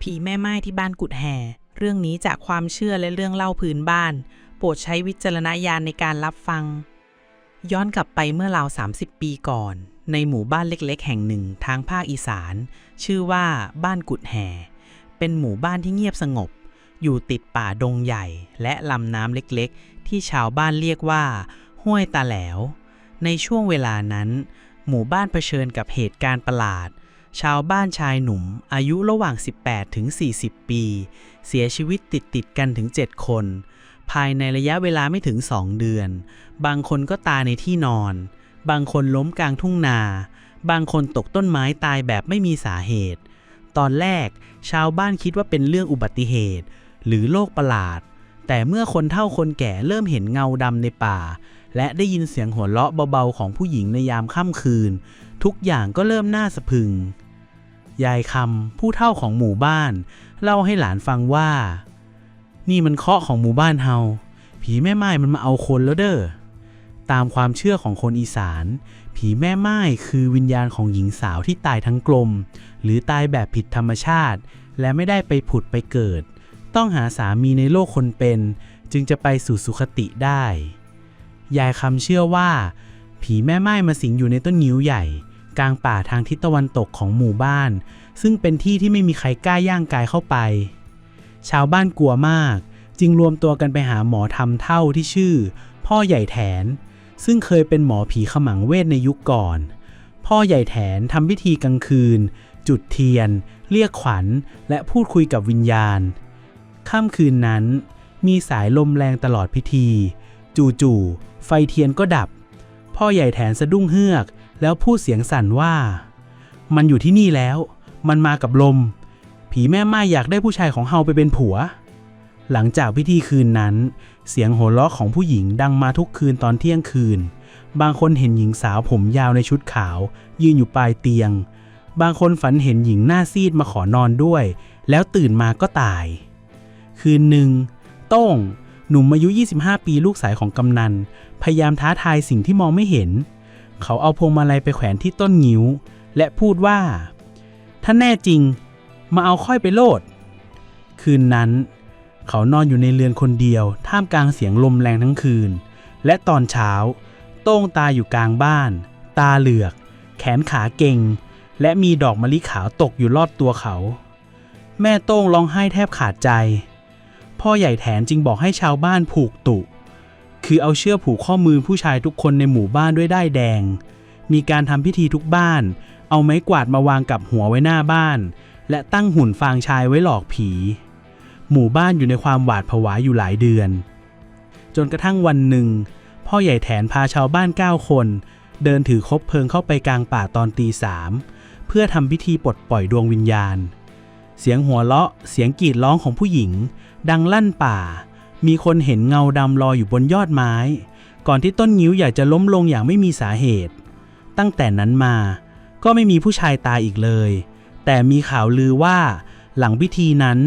ผีแม่ไม้ที่บ้านกุดแห่ เรื่องนี้จากความเชื่อและเรื่องเล่าพื้นบ้าน โปรดใช้วิจารณญาณในการรับฟัง ย้อนกลับไปเมื่อราว 30 ปีก่อน ในหมู่บ้านเล็กๆ แห่งหนึ่งทางภาคอีสาน ชื่อว่าบ้านกุดแห่ เป็นหมู่บ้านที่เงียบสงบ อยู่ติดป่าดงใหญ่ และลำน้ำเล็กๆ ที่ชาวบ้านเรียกว่า ห้วยตาแหลว ในช่วงเวลานั้น หมู่บ้านเผชิญกับเหตุการณ์ประหลาด ชาวบ้านชายหนุ่มอายุระหว่าง 18 ถึง 40 ปี เสียชีวิตติดติดกันถึง 7 คน ภายในระยะเวลาไม่ถึง 2 เดือน บางคนก็ตายในที่นอน บางคนล้มกลางทุ่งนา บางคนตกต้นไม้ตายแบบไม่มีสาเหตุ ตอนแรกชาวบ้านคิดว่าเป็นเรื่องอุบัติเหตุ หรือโรคประหลาด แต่เมื่อคนเฒ่าคนแก่เริ่มเห็นเงาดำในป่า และได้ยินเสียงหัวเราะเบาๆของผู้หญิงในยามค่ำคืน ทุกอย่างก็เริ่มน่าสะพรึง ยายคำผู้เฒ่าของหมู่บ้าน เล่าให้หลานฟังว่า นี่มันเคาะของหมู่บ้านเฮา ผีแม่ไม้มันมาเอาคนแล้วเด้อตามความเชื่อของคนอีสาน ผีแม่ไม้คือวิญญาณของหญิงสาวที่ตายทั้งกลม หรือตายแบบผิดธรรมชาติ และไม่ได้ไปผุดไปเกิด ต้องหาสามีในโลกคนเป็น จึงจะไปสู่สุคติได้ ยายคำเชื่อว่า ผีแม่ไม้มาสิงอยู่ในต้นงิ้วใหญ่ กลางป่าทางทิศตะวันตกของหมู่บ้าน ซึ่งเป็นที่ที่ไม่มีใครกล้าย่างกายเข้าไป ชาวบ้านกลัวมาก จึงรวมตัวกันไปหาหมอทำเท่าที่ชื่อ พ่อใหญ่แถน ซึ่งเคยเป็นหมอผีขมังเวทในยุคก่อน พ่อใหญ่แถนทำพิธีกลางคืน จุดเทียน เรียกขวัญ และพูดคุยกับวิญญาณค่ำคืนนั้นมีสายลมแรงตลอดพิธี จู่ๆไฟเทียนก็ดับ พ่อใหญ่แถนสะดุ้งเฮือก แล้วพูดเสียงสั่นว่า มันอยู่ที่นี่แล้ว มันมากับลม ผีแม่ไม้อยากได้ผู้ชายของเฮาไปเป็นผัว หลังจากพิธีคืนนั้น เสียงโห่ร้องของผู้หญิงดังมาทุกคืนตอนเที่ยงคืน บางคนเห็นหญิงสาวผมยาวในชุดขาว ยืนอยู่ปลายเตียง บางคนฝันเห็นหญิงหน้าซีดมาขอนอนด้วย แล้วตื่นมาก็ตาย คืนหนึ่งโต้ง หนุ่มอายุ 25 ปีลูกสายของกำนัน พยายามท้าทายสิ่งที่มองไม่เห็น เขาเอาพวงมาลัยไปแขวนที่ต้นงิ้ว และพูดว่า ถ้าแน่จริง มาเอาค่อยไปโลด คืนนั้น เขานอนอยู่ในเรือนคนเดียว ท่ามกลางเสียงลมแรงทั้งคืน และตอนเช้า โต้งตายอยู่กลางบ้าน ตาเหลือก แขนขาเก่ง และมีดอกมะลิขาวตกอยู่รอบตัวเขา แม่โต้งร้องไห้แทบขาดใจ พ่อใหญ่แถนจึงบอกให้ชาวบ้านผูกตุ คือเอาเชือกผูกข้อมือผู้ชายทุกคนในหมู่บ้านด้วยด้ายแดง มีการทำพิธีทุกบ้าน เอาไม้กวาดมาวางกับหัวไว้หน้าบ้าน และตั้งหุ่นฟางชายไว้หลอกผี หมู่บ้านอยู่ในความหวาดผวาอยู่หลายเดือน จนกระทั่งวันหนึ่ง พ่อใหญ่แถนพาชาวบ้าน 9 คน เดินถือคบเพลิงเข้าไปกลางป่าตอนตีสามเพื่อทำพิธีปลดปล่อยดวงวิญญาณ เสียงหัวเราะ เสียงกรีดร้องของผู้หญิง ดังลั่นป่า มีคนเห็นเงาดำลอยอยู่บนยอดไม้ ก่อนที่ต้นงิ้วใหญ่จะล้มลงอย่างไม่มีสาเหตุ ตั้งแต่นั้นมา ก็ไม่มีผู้ชายตายอีกเลย แต่มีข่าวลือว่า หลังพิธีนั้น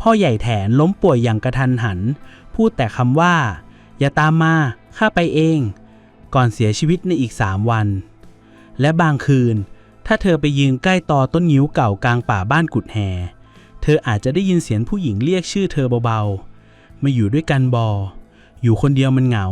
พ่อใหญ่แถนล้มป่วยอย่างกระทันหัน พูดแต่คำว่า อย่าตามมา ข้าไปเอง ก่อนเสียชีวิตในอีกสามวัน และบางคืน ถ้าเธอไปยืนใกล้ตอต้นงิ้วเก่ากลางป่าบ้านกุดแฮ เธออาจจะได้ยินเสียงผู้หญิงเรียกชื่อเธอเบาๆ มาอยู่ด้วยกันบอ อยู่คนเดียวมันเหงา